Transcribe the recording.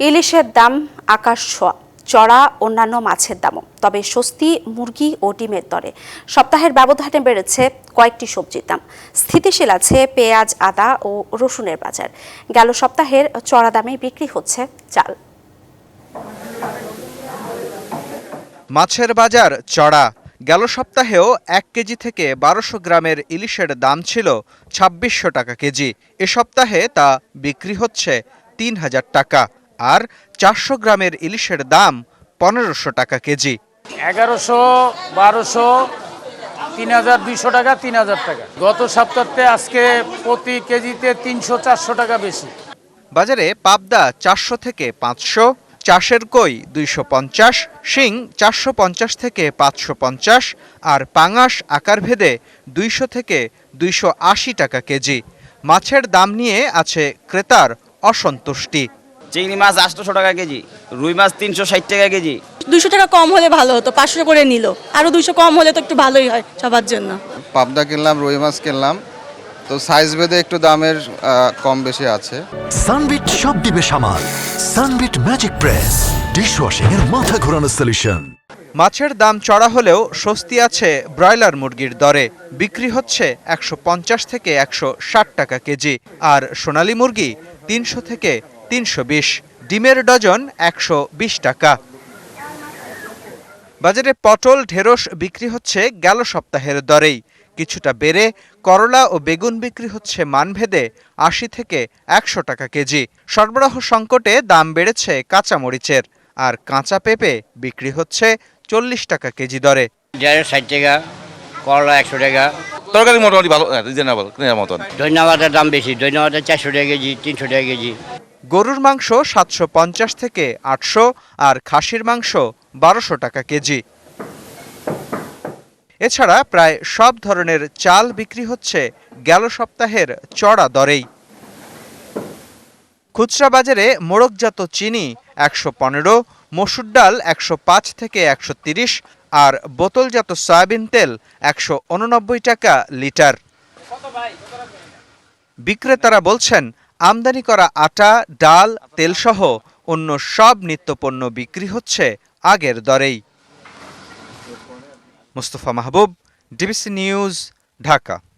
ইলিশের দাম আকাশ ছোঁয়া, চড়া অন্যান্য মাছের দামও। তবে স্বস্তি, মুরগি ও ডিমের দরে। সপ্তাহের ব্যবধানে বেড়েছে কয়েকটি সবজির দাম। স্থিতিশীল আছে পেঁয়াজ, আদা ও রসুনের বাজার। গেল সপ্তাহের চড়া দামে বিক্রি হচ্ছে চাল। মাছের বাজার চড়া। গেল সপ্তাহেও এক কেজি থেকে বারোশো গ্রামের ইলিশের দাম ছিল ছাব্বিশশো টাকা কেজি। এ সপ্তাহে তা বিক্রি হচ্ছে তিন হাজার টাকা। আর চারশো গ্রামের ইলিশের দাম পনেরোশো টাকা কেজি। এগারোশো বারোশো তিন হাজার দুইশো টাকা তিন হাজার টাকা। গত সপ্তাহতে আজকে প্রতি কেজিতে তিনশো চারশো টাকা বেশি। বাজারে পাবদা চারশো থেকে পাঁচশো চাষের কই দুইশো পঞ্চাশ শিং চারশো পঞ্চাশ থেকে পাঁচশো পঞ্চাশ আর পাঙাশ আকার ভেদে দুইশো থেকে দুইশো আশি টাকা কেজি। মাছের দাম নিয়ে আছে ক্রেতার অসন্তুষ্টি। চিংড়ি মাছ আটশোশো টাকা কেজি রুই মাছ তিনশো ষাট টাকা কেজি। দুশো টাকা কম হলে ভালো হতো পাঁচশো করে নিল। আরও দুশো কম হলে তো একটু ভালোই হয় সবার জন্য। পাবদা কিনলাম রুই মাছ কিনলাম। তো সাইজ ভেদে একটু দামের কম বেশি আছে। সানবিট সব দিবে সামাল। সানবিট ম্যাজিক প্রেস ডিশওয়াশিং এর মাথা ঘোরানো সলিউশন মাছের দাম চড়া হলেও স্বস্তি আছে ব্রয়লার মুরগির দরে। বিক্রি হচ্ছে একশো পঞ্চাশ থেকে একশো ষাট টাকা কেজি। আর সোনালী মুরগি তিনশো থেকে তিনশো বিশ ডিমের ডজন একশো বিশ টাকা। বাজারে পটল ঢেঁড়স বিক্রি হচ্ছে গেল সপ্তাহের দরেই। কিছুটা বেড়ে করলা ও বেগুন বিক্রি হচ্ছে মানভেদে আশি থেকে একশো টাকা কেজি। সরবরাহ সংকটে দাম বেড়েছে কাঁচামরিচের। আর কাঁচা পেঁপে বিক্রি হচ্ছে চল্লিশ টাকা কেজি দরে। দেড় ষাট টাকা করলা একশো টাকা। তরকারি মোটামুটি ভালো রিজনেবল কেনার মতন। ধন্যবাদের দাম বেশি ধন্যবাদের চারশো টাকা কেজি তিনশো টাকা কেজি। গরুর মাংস সাতশো পঞ্চাশ থেকে আটশো আর খাসির মাংস বারোশো টাকা কেজি। এছাড়া প্রায় সব ধরনের চাল বিক্রি হচ্ছে গেল সপ্তাহের চড়া দরেই। খুচরা বাজারে মোড়কজাত চিনি একশো পনেরো, মসুর ডাল একশো পাঁচ থেকে একশো তিরিশ আর বোতলজাত সয়াবিন তেল একশো উননব্বই টাকা লিটার। বিক্রেতারা বলছেন আমদানি করা আটা, ডাল, তেলসহ অন্য সব নিত্যপণ্য বিক্রি হচ্ছে আগের দরেই। Mustafa Mahbub, DBC news, Dhaka.